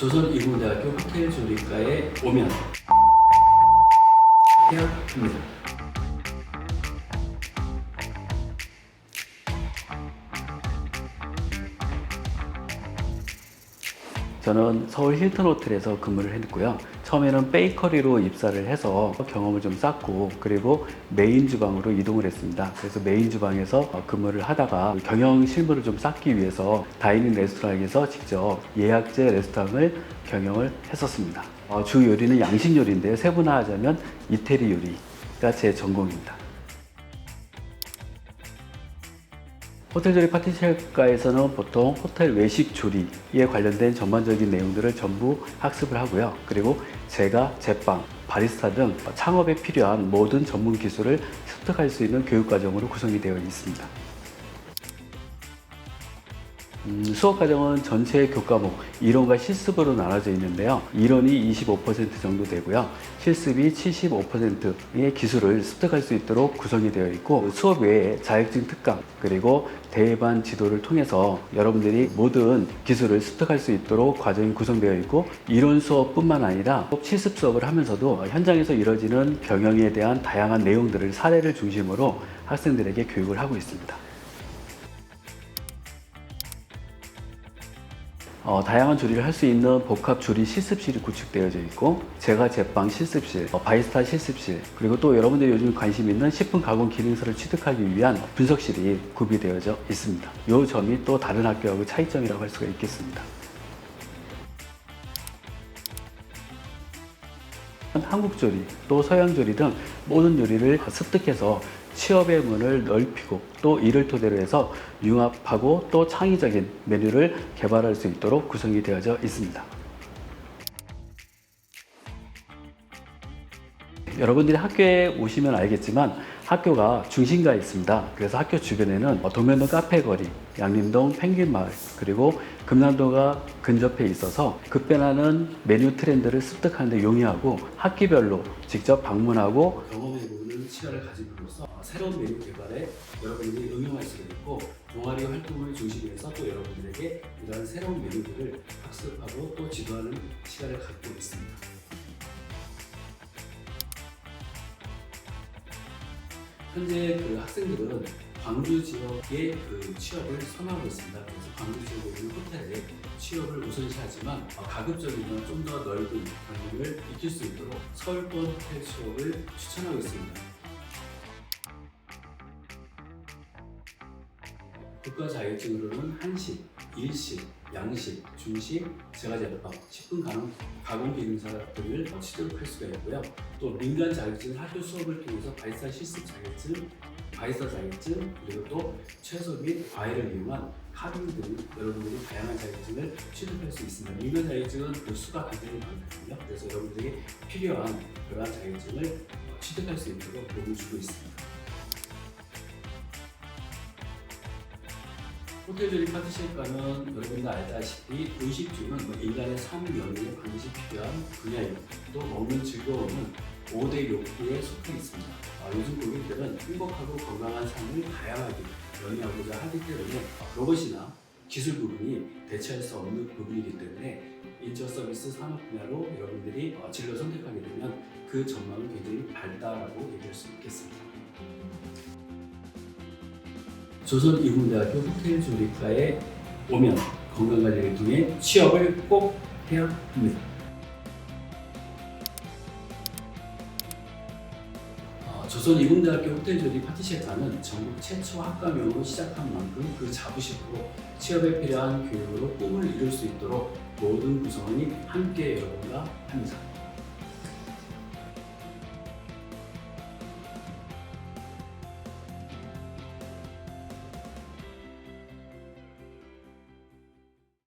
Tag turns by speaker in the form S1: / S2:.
S1: 조선이공대학교 호텔조리과에 오면 해야 합니다. 저는 서울 힐튼 호텔에서 근무를 했고요. 처음에는 베이커리로 입사를 해서 경험을 좀 쌓고 그리고 메인 주방으로 이동을 했습니다. 그래서 메인 주방에서 어, 근무를 하다가 경영 실무를 좀 쌓기 위해서 다이닝 레스토랑에서 직접 예약제 레스토랑을 경영을 했었습니다. 어, 주 요리는 양식 요리인데요. 세분화하자면 이태리 요리가 제 전공입니다. 호텔 조리 파티셰프과에서는 보통 호텔 외식 조리에 관련된 전반적인 내용들을 전부 학습을 하고요. 그리고 제가 제빵, 바리스타 등 창업에 필요한 모든 전문 기술을 습득할 수 있는 교육 과정으로 구성이 되어 있습니다. 음, 수업 과정은 전체 교과목 이론과 실습으로 나눠져 있는데요. 이론이 25% 정도 되고요. 실습이 75%의 기술을 습득할 수 있도록 구성이 되어 있고 수업 외에 자격증 특강 그리고 대반 지도를 통해서 여러분들이 모든 기술을 습득할 수 있도록 과정이 구성되어 있고 이론 수업뿐만 아니라 실습 수업을 하면서도 현장에서 이뤄지는 경영에 대한 다양한 내용들을 사례를 중심으로 학생들에게 교육을 하고 있습니다. 어, 다양한 조리를 할 수 있는 복합 조리 실습실이 구축되어져 있고 제가 제빵 실습실, 어, 바이스타 실습실 그리고 또 여러분들이 요즘 관심 있는 식품 가공 기능서를 취득하기 위한 분석실이 구비되어져 있습니다. 이 점이 또 다른 학교하고 차이점이라고 할 수가 있겠습니다. 한국 조리, 또 서양 조리 등 모든 요리를 습득해서 취업의 문을 넓히고 또 이를 토대로 해서 융합하고 또 창의적인 메뉴를 개발할 수 있도록 구성이 되어져 있습니다. 여러분들이 학교에 오시면 알겠지만 학교가 중심가에 있습니다. 그래서 학교 주변에는 동면동 카페거리, 양림동 펭귄마을, 그리고 금남도가 근접해 있어서 급변하는 메뉴 트렌드를 습득하는 데 용이하고 학기별로 직접 방문하고 경험해보는 시간을 가짐으로써 새로운 메뉴 개발에 여러분들이 응용할 수가 있고 동아리 활동을 중심으로 해서 또 여러분들에게 이러한 새로운 메뉴들을 학습하고 또 지도하는 시간을 갖고 있습니다. 현재 그 학생들은 광주 지역의 그 취업을 선호하고 있습니다. 그래서 광주 지역에 있는 호텔에 취업을 우선시하지만 어, 가급적이면 좀 더 넓은 경험을 익힐 수 있도록 서울권 호텔 취업을 추천하고 있습니다. 국가 자격증으로는 한식, 일식, 양식, 중식, 제과제빵, 식품 가공, 가공 기능사들을 취득할 수가 있고요. 또 민간 자격증 학교 수업을 통해서 바이스타 실습 자격증, 바이스타 자격증, 그리고 또 채소 및 과일을 이용한 카빙 등 여러분들이 다양한 자격증을 취득할 수 있습니다. 민간 자격증은 그 수가 굉장히 많거든요. 그래서 여러분들이 필요한 그러한 자격증을 취득할 수 있도록 도움을 주고 있습니다. 조리 파티셰프과는 여러분도 알다시피 의식주는 뭐 일간의 삶 연유에 반드시 필요한 분야이고 또 먹는 즐거움은 5대 욕구에 속해 있습니다. 아, 요즘 고객들은 행복하고 건강한 삶을 다양하게 연유하고자 하기 때문에 로봇이나 기술 부분이 대체할 수 없는 부분이기 때문에 인적 서비스 산업 분야로 여러분들이 어, 진로 선택하게 되면 그 전망은 굉장히 밝다라고 얘기할 수 있겠습니다. 조선 이공대학교 호텔 조리과에 오면 건강관리를 통해 취업을 꼭 해야 합니다. 어, 조선 이공대학교 호텔 조리 파티셰프는 전국 최초 학과명으로 시작한 만큼 그 자부심으로 취업에 필요한 교육으로 꿈을 이룰 수 있도록 모든 구성원이 함께 여러분과 합니다.